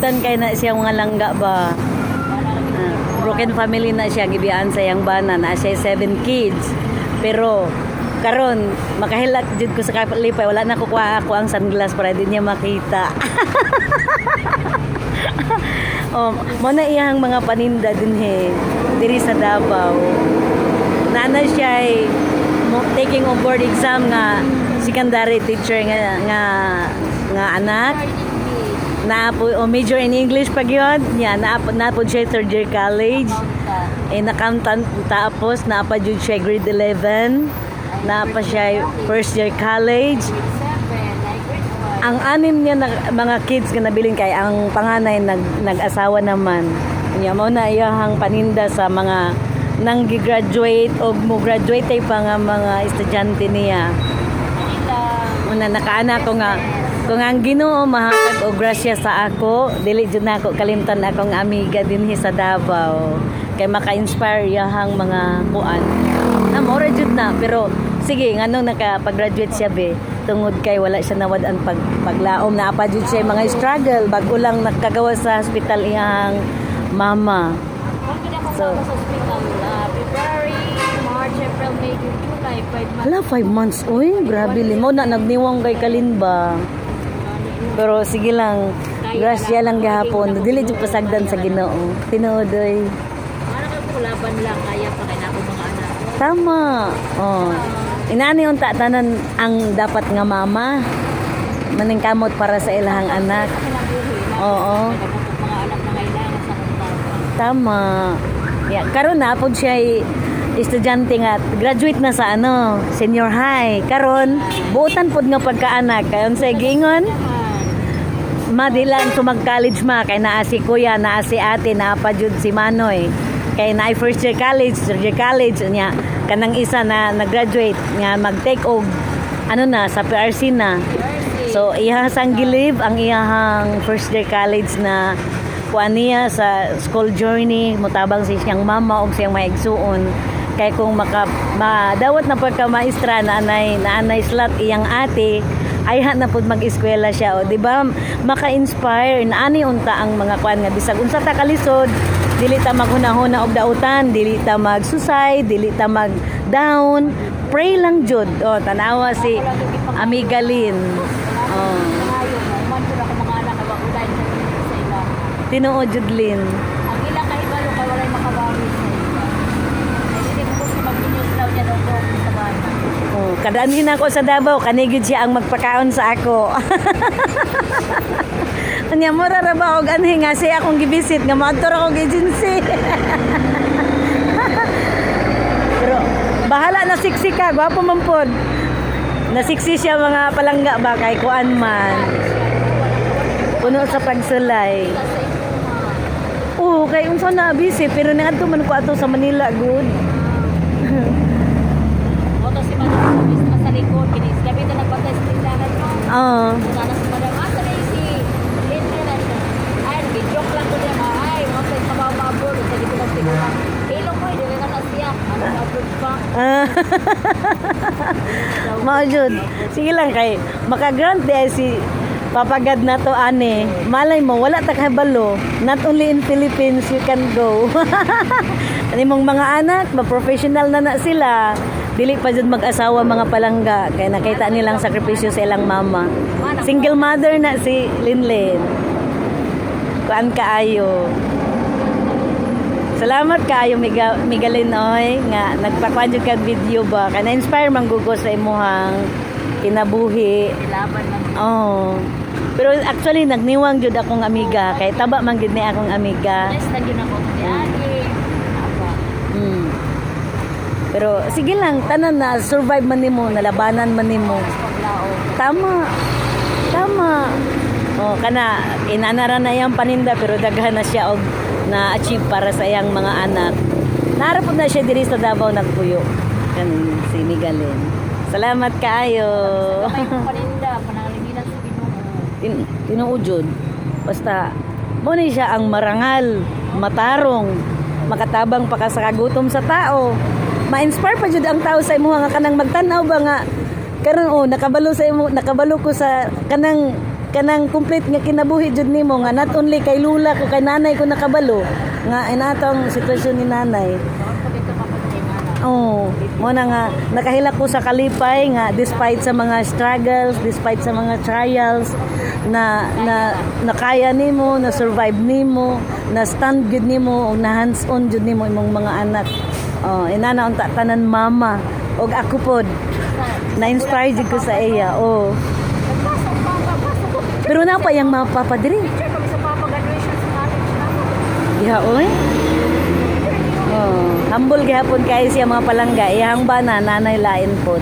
buutan kay na siya mga langga ba. Ah, broken family na siya gibiyaan sa yang bana na siya seven kids. Pero karon makahilak jud ko sa kalipay wala na kukuha ako ang sunglass para di niya makita. oh, mo na iyang mga paninda din he diri sa Davao. Nana siya ay taking on board exam nga secondary teacher nga nga nga anak na po o major in English pag yun. Yeah, na na po siya third year college. Eh accountant tapos na pa jud siya grade 11 na pa siya first year college. Ang anim niya na, mga kids nga nabilin kay ang panganay nag nag-asawa naman. Niya mo na iyahang paninda sa mga nang graduate o mo graduate ay pa nga mga estudyante niya. Una nakaana ko nga kung ang Ginoo mahangad og grasya sa ako dili jud na ako kalimtan akong amiga dinhi sa Davao kay maka-inspire yahang mga kuan na mora jud na pero sige nganong nakapag-graduate siya be tungod kay wala siya nawad ang pag, paglaom na apa jud siya mga struggle bago lang nakagawa sa hospital iyang mama So- So, sa hospital, February, March, April, May, June, July, 5 months. Hala, 5 months. Uy, grabe. Limo na nagniwang kay Kalinba. Pero sige lang. Grasya lang gahapon. Dili jud pasagdan sa Ginoo. Tinuod oy. Para ka po, laban lang, kaya pa kaya ako mga anak. Tama. Oh. Inani unta tanan ang dapat nga mama. Maningkamot para sa ilahang anak. Oo. Tama. Yeah, karon na pud siya ay estudyante nga graduate na sa ano, senior high. Karon buutan pud nga pagkaanak. Kayon sa gingon, madilan sumag college ma. Kay naa si kuya naa si ate naa pa jud si Manoy. Kay naa first year college third year college nya kanang isa na nag-graduate nga mag-take og ano na sa PRC na. So iha sang gilib ang iyahang first year college na kuan niya sa school journey. Mutabang si siyang mama ug siyang maigsuon. Kay kung maka madawat na pagka maestra na anay na anay slot iyang ate ay ha na pud mag-eskwela siya o di ba maka-inspire na ani unta ang mga kuan nga bisag unsa ta kalisod dili ta maghunahuna og dautan dili ta mag-suicide dili ta mag down pray lang jud. O tanawa si Amiga Lynn. Oh. Tinuod jud Lynn Ang ilang kahibalo kay walay makabawi sa ila. Ay, hindi ko gusto mag-inyos daw niya daw ko sa bata. Kadaan din ako sa Davao, kanigid siya ang magpakaon sa ako. Anya mo ra ba og anhi nga siya akong gibisit nga moadtor ako sa agency. Pero bahala na siksi ka, gwapo man pod. Nasiksi siya mga palangga ba kay kuan man. Puno sa pagsulay. Oo, kay unsa na busy pero niadto man ko ato sa Manila good. Oto si Madam Kumis na sa likod, kinis. Gabi na nagbatay sa tindahan mo. Oo. Sana si Madam, asa na si Linda na siya. Ay, nag-joke lang ko niya nga. Ay, mga sa kabaw mabur. Sa dito lang siguro. Hilo ko, hindi ka na siya. Ano mabur pa? Ah. Mao jud. Sige lang kay makagrant di si papagad na to ane. Malay mo wala ta kabalo. Not only in Philippines you can go. Ani mong mga anak, ma-professional na na sila. Dili pa jud mag-asawa mga palangga kay nakita nilang sakripisyo sa ilang mama. Single mother na si Linlin. Kuan kaayo. Salamat kaayo Miga, Migalin oy nga nagpakuan jud kag video ba kay na-inspire man gugo sa imuhang kinabuhi. Laban lang. Oh. Pero actually nagniwang jud akong amiga kay taba man gid ni akong amiga. Yes, lagi na ko ni Agi. Apa? Mm. Pero sige lang tanan na survive man nimo, nalabanan man nimo. Tama. Tama. Oh, kana inanara na yang paninda pero daghan na siya og na-achieve para sa iyang mga anak. Narapod na siya diri sa Davao nagpuyo. Kan si Miguelin. Salamat kaayo. Mo paninda, panangligilan sa Ginoo. Tin tinuudjod. Basta mo siya ang marangal, matarong, makatabang pa sa kagutom sa tao. Ma-inspire pa jud ang tao sa imo nga kanang magtan-aw ba nga karon oh nakabalo sa imo nakabalo ko sa kanang kanang complete nga kinabuhi jud nimo nga not only kay lula ko kay nanay ko nakabalo nga inatong sitwasyon ni nanay. Papatingala. Oh, mo na nga nakahilak ko sa kalipay nga despite sa mga struggles, despite sa mga trials na na nakaya nimo, na survive nimo, na stand good nimo na hands on jud nimo imong mga anak. Oh, inana unta tanan mama ug ako pod na-inspire jud ko sa iya. Oh. Pero na pa yang mapapadiri. Picture kami sa papa graduation sa college namin. Ya, oy. Oh, humble gihapon kay siya mga palangga. Iyang bana nanay lain pod.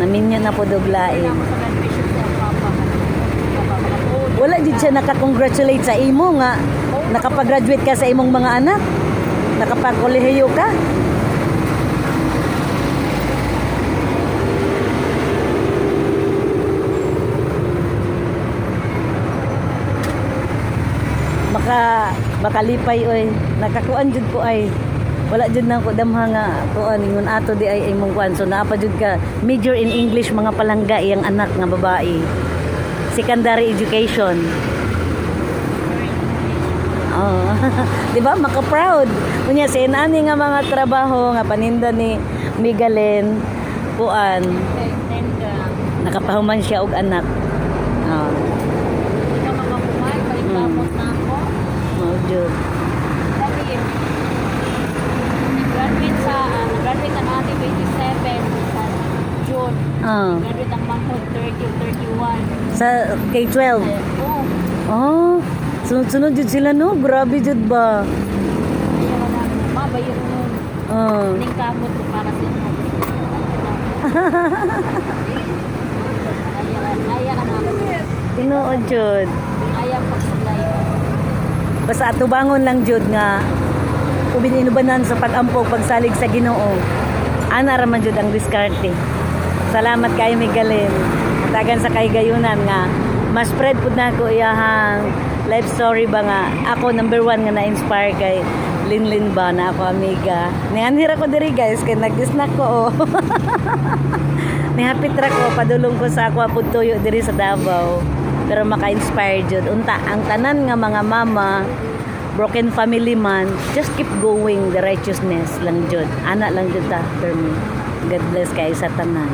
Naminyo na pod og lain. Wala jud siya naka-congratulate sa imo nga nakapag-graduate ka sa imong mga anak. Nakapag-kolehiyo ka. Maka makalipay oy. Nakakuan jud ko ay wala jud nang damha nga kuan ingon ato di ay imong kuan so naapa jud ka major in English mga palangga iyang anak nga babae secondary education. Oh, 'di ba? Maka-proud. Unya sa inani nga mga trabaho nga paninda ni Migalen kuan uh, nakapahuman siya og anak. Oh, ako. mao jud. Dati, nag-graduate sa, ah, nag-graduate ang ate 27 sa June. Ah, Graduate ang manghod 30 o 31. sa K12. Eh, oh, Oh, sunod-sunod jud sila no. Grabe jud ba? Mabayo mo. Oh. Ning kamot para sa inyo. Tinuod jud. Ayaw pagsulay. Basta atubangon lang jud nga ubin inubanan sa pag-ampog pagsalig sa Ginoo. Ana ra man jud ang diskarte. Salamat kay Miguelin. Tagan sa kay gayunan nga mas spread pud na ko iyahang life story ba nga ako number one nga na-inspire kay Linlin ba na ako amiga. Nianhira ko diri guys kay nag-snack ko oh. Nihapit ra ko padulong ko sa ako tuyo diri sa Davao. Pero maka-inspire jud unta ang tanan nga mga mama broken family man just keep going the righteousness lang jud ana lang jud ta for me God bless kay sa tanan